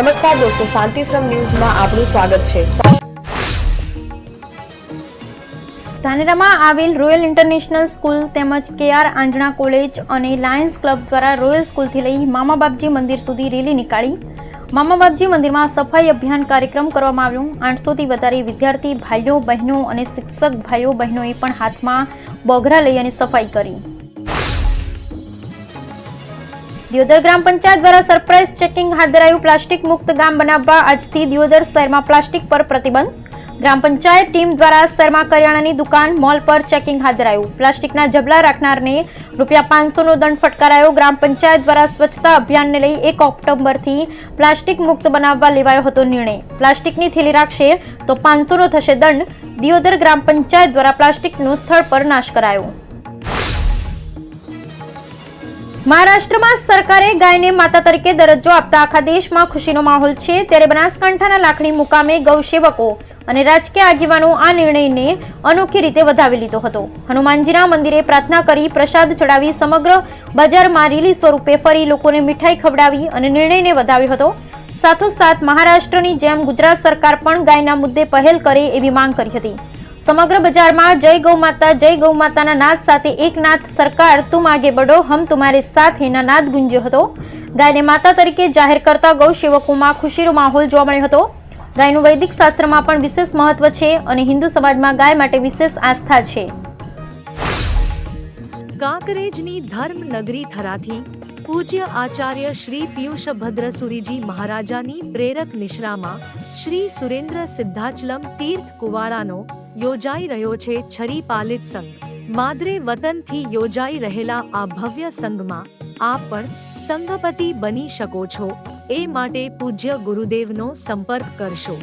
નમસ્કાર દોસ્તો, શાંતિશ્રમ ન્યૂઝમાં આપનું સ્વાગત છે. ધાનેરામાં આવેલ રોયલ ઇન્ટરનેશનલ સ્કૂલ તેમજ કેઆર આંજણા કોલેજ અને લાયન્સ ક્લબ દ્વારા રોયલ સ્કૂલથી લઈ મામા બાપજી મંદિર સુધી રેલી નીકાળી. મામા બાપજી મંદિરમાં સફાઈ અભિયાન કાર્યક્રમ કરવામાં આવ્યો. આઠસોથી વધારે વિદ્યાર્થી ભાઈઓ, બહેનો અને શિક્ષક ભાઈઓ, બહેનોએ પણ હાથમાં બોઘરા લઈ અને સફાઈ કરી. દિયોદર ગ્રામ પંચાયત દ્વારા સરપ્રાઇઝ ચેકિંગ હાથ ધરાયું પ્લાસ્ટિક મુક્ત ગામ બનાવવા આજથી દિયોદર શહેરમાં પ્લાસ્ટિક પર પ્રતિબંધ. ગ્રામ પંચાયત ટીમ દ્વારા શહેરમાં કરિયાણાની દુકાન, મોલ પર ચેકિંગ હાથ ધરાયું. પ્લાસ્ટિકના જબલા રાખનારને રૂપિયા પાંચસોનો દંડ ફટકારાયો. ગ્રામ પંચાયત દ્વારા સ્વચ્છતા અભિયાનને લઈ એક ઓક્ટોબરથી પ્લાસ્ટિક મુક્ત બનાવવા લેવાયો હતો નિર્ણય. પ્લાસ્ટિકની થેલી રાખશે તો પાંચસોનો થશે દંડ. દિયોદર ગ્રામ પંચાયત દ્વારા પ્લાસ્ટિકનો સ્થળ પર નાશ કરાયો. મહારાષ્ટ્રમાં સરકારે ગાયને માતા તરીકે દરજ્જો આપતા આખા દેશમાં ખુશીનો માહોલ છે. ત્યારે બનાસકાંઠાના લાખણી મુકામે ગૌસેવકો અને રાજકીય આગેવાનો આ નિર્ણયને અનોખી રીતે વધાવી લીધો હતો. હનુમાનજીના મંદિરે પ્રાર્થના કરી પ્રસાદ ચડાવી સમગ્ર બજારમાં રીલી સ્વરૂપે ફરી લોકોને મીઠાઈ ખવડાવી અને નિર્ણયને વધાવ્યો હતો. સાથોસાથ મહારાષ્ટ્રની જેમ ગુજરાત સરકાર પણ ગાયના મુદ્દે પહેલ કરે એવી માંગ કરી હતી. સમગ્ર બજારમાં જય ગૌ માતા, જય ગૌ માતાના નાદ સાથે એક નાદ સરકાર તું આગે બડો, હમ તુમારે સાથ એના નાદ ગુંજ્યો હતો. ગાયને માતા તરીકે જાહેર કરતા ગૌ સેવકોમાં ખુશીનો માહોલ જોવા મળ્યો હતો. ગાયનું વૈદિક શાસ્ત્રમાં પણ વિશેષ મહત્વ છે અને હિન્દુ સમાજમાં ગાય માટે વિશેષ આસ્થા છે. કાંકરેજની ધર્મનગરી થરાથી પૂજ્ય આચાર્ય શ્રી પિયુષભદ્ર સુરીજી મહારાજાની પ્રેરક નિશ્રામાં શ્રી સુરેન્દ્ર સિદ્ધાચલમ તીર્થ કુવાડાનો યોજાઈ રહ્યો છે છરી પાલિત સંઘ. માદરે વતનથી યોજાઈ રહેલા આ ભવ્ય સંઘમાં આપ પણ સંઘપતિ બની શકો છો. એ માટે પૂજ્ય ગુરુદેવનો સંપર્ક કરશો.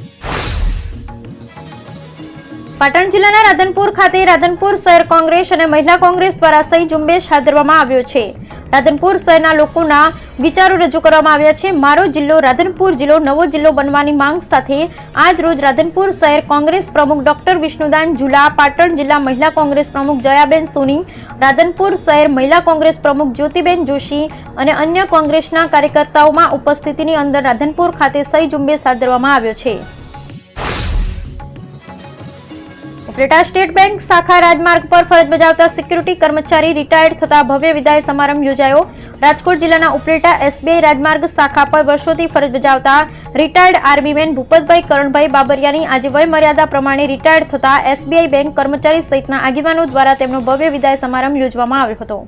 પાટણ જિલ્લાના રાધનપુર ખાતે રાધનપુર શહેર કોંગ્રેસ અને મહિલા કોંગ્રેસ દ્વારા સહી ઝુંબેશ હાથ ધરવામાં આવ્યો છે. રાધનપુર શહેરના લોકોના વિચારો રજૂ કરવામાં આવ્યા છે. મારો જિલ્લો રાધનપુર જિલ્લો નવો જિલ્લો બનવાની માંગ સાથે આજ રોજ રાધનપુર શહેર કોંગ્રેસ પ્રમુખ ડોક્ટર વિષ્ણુદાન ઝુલા, પાટણ જિલ્લા મહિલા કોંગ્રેસ પ્રમુખ જયાબેન સોની, રાધનપુર શહેર મહિલા કોંગ્રેસ પ્રમુખ જ્યોતિબેન જોશી અને અન્ય કોંગ્રેસના કાર્યકર્તાઓમાં ઉપસ્થિતિની અંદર રાધનપુર ખાતે સહી ઝુંબેશ હાથ ધરવામાં આવ્યો છે. ઉપલેટા સ્ટેટ બેંક શાખા રાજમાર્ગ પર ફરજ બજાવતા સિક્યુરિટી કર્મચારી રિટાયર્ડ થતા ભવ્ય વિદાય સમારંભ યોજાયો. રાજકોટ જિલ્લાના ઉપલેટા એસબીઆઈ રાજમાર્ગ શાખા પર વર્ષોથી ફરજ બજાવતા રિટાયર્ડ આર્મીમેન ભૂપતભાઈ કરણભાઈ બાબરિયાની આજે વયમર્યાદા પ્રમાણે રિટાયર્ડ થતા એસબીઆઈ બેંક કર્મચારી સહિતના આગેવાનો દ્વારા તેમનો ભવ્ય વિદાય સમારંભ યોજવામાં આવ્યો હતો.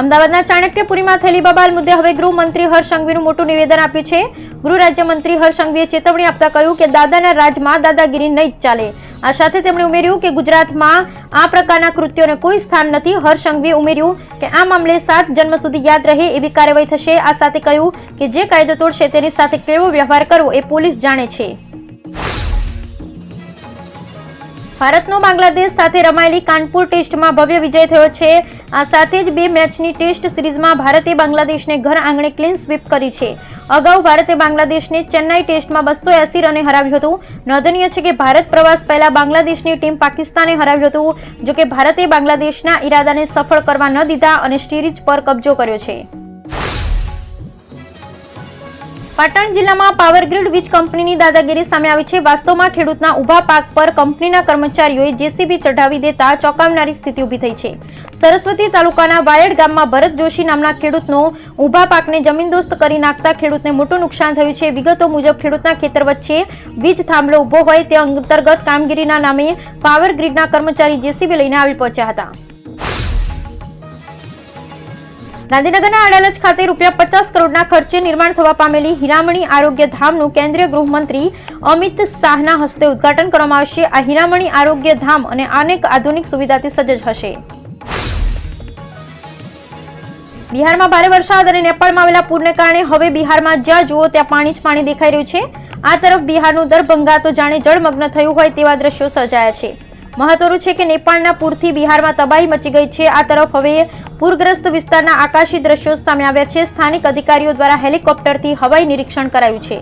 અમદાવાદના ચાણક્યપુરીમાં થયેલી બબાલ મુદ્દે હવે ગૃહમંત્રી હર્ષ સંઘવીનું મોટું નિવેદન આપ્યું છે. ગૃહ રાજ્યમંત્રી હર્ષ સંઘવીએ ચેતવણી આપતા કહ્યું કે દાદાના રાજમાં દાદાગીરી નહીં ચાલે. આ સાથે તેમણે ઉમેર્યું કે ગુજરાતમાં આ પ્રકારના કૃત્યોને કોઈ સ્થાન નથી. હર્ષ સંઘવીએ ઉમેર્યું કે આ મામલે સાત જન્મ સુધી યાદ રહે એવી કાર્યવાહી થશે. આ સાથે કહ્યું કે જે કાયદો તોડશે તેની સાથે કેવો વ્યવહાર કરવો એ પોલીસ જાણે છે. ભારતનો બાંગ્લાદેશ સાથે રમાયેલી કાનપુર ટેસ્ટમાં ભવ્ય વિજય થયો છે. આ સાથે જ બે મેચની ટેસ્ટ સિરીઝમાં ભારતે બાંગ્લાદેશને ઘર આંગણે ક્લીન સ્વીપ કરી છે. અગાઉ ભારતે બાંગ્લાદેશને ચેન્નાઈ ટેસ્ટમાં બસો એસી રને હરાવ્યું હતું. નોંધનીય છે કે ભારત પ્રવાસ પહેલા બાંગ્લાદેશની ટીમ પાકિસ્તાને હરાવ્યું હતું, જોકે ભારતે બાંગ્લાદેશના ઈરાદાને સફળ કરવા ન દીધા અને સિરીઝ પર કબજો કર્યો છે. પાટણ જિલ્લામાં પાવર ગ્રીડ વીજ કંપનીની દાદાગીરી સામે આવી છે. વાસ્તવમાં ખેડૂતના ઊભા પાક પર કંપનીના કર્મચારીઓએ જેસીબી ચઢાવી દેતા ચોંકાવનારી સ્થિતિ ઊભી થઈ છે. સરસ્વતી તાલુકાના વાયડ ગામમાં ભરત જોશી નામના ખેડૂતનો ઊભા પાકને જમીનદોસ્ત કરી નાખતા ખેડૂતને મોટું નુકસાન થયું છે. વિગતો મુજબ ખેડૂતના ખેતર વચ્ચે વીજ થાંભલો ઊભો હોય તે અંતર્ગત કામગીરીના નામે પાવર ગ્રીડના કર્મચારી જેસીબી લઈને આવી પહોંચ્યા હતા. ગાંધીનગરના અડાલજ ખાતે રૂપિયા પચાસ કરોડના ખર્ચે નિર્માણ થવા પામેલી હીરામણી આરોગ્ય ધામનું કેન્દ્રીય ગૃહમંત્રી અમિત શાહના હસ્તે ઉદ્ઘાટન કરવામાં આવશે. આ હીરામણી આરોગ્ય ધામ અને અનેક આધુનિક સુવિધાથી સજ્જ હશે. બિહારમાં ભારે વરસાદ અને નેપાળમાં આવેલા પૂરને કારણે હવે બિહારમાં જ્યાં જુઓ ત્યાં પાણી જ પાણી દેખાઈ રહ્યું છે. આ તરફ બિહારનું દરભંગા તો જાણે જળમગ્ન થયું હોય તેવા દ્રશ્યો સર્જાયા છે. મહત્વનું છે કે નેપાળના પૂરથી બિહારમાં તબાહી મચી ગઈ છે. આ તરફ હવે પૂરગ્રસ્ત વિસ્તારના આકાશી દ્રશ્યો સામે આવ્યા છે. સ્થાનિક અધિકારીઓ દ્વારા હેલિકોપ્ટરથી હવાઈ નિરીક્ષણ કરાયું છે.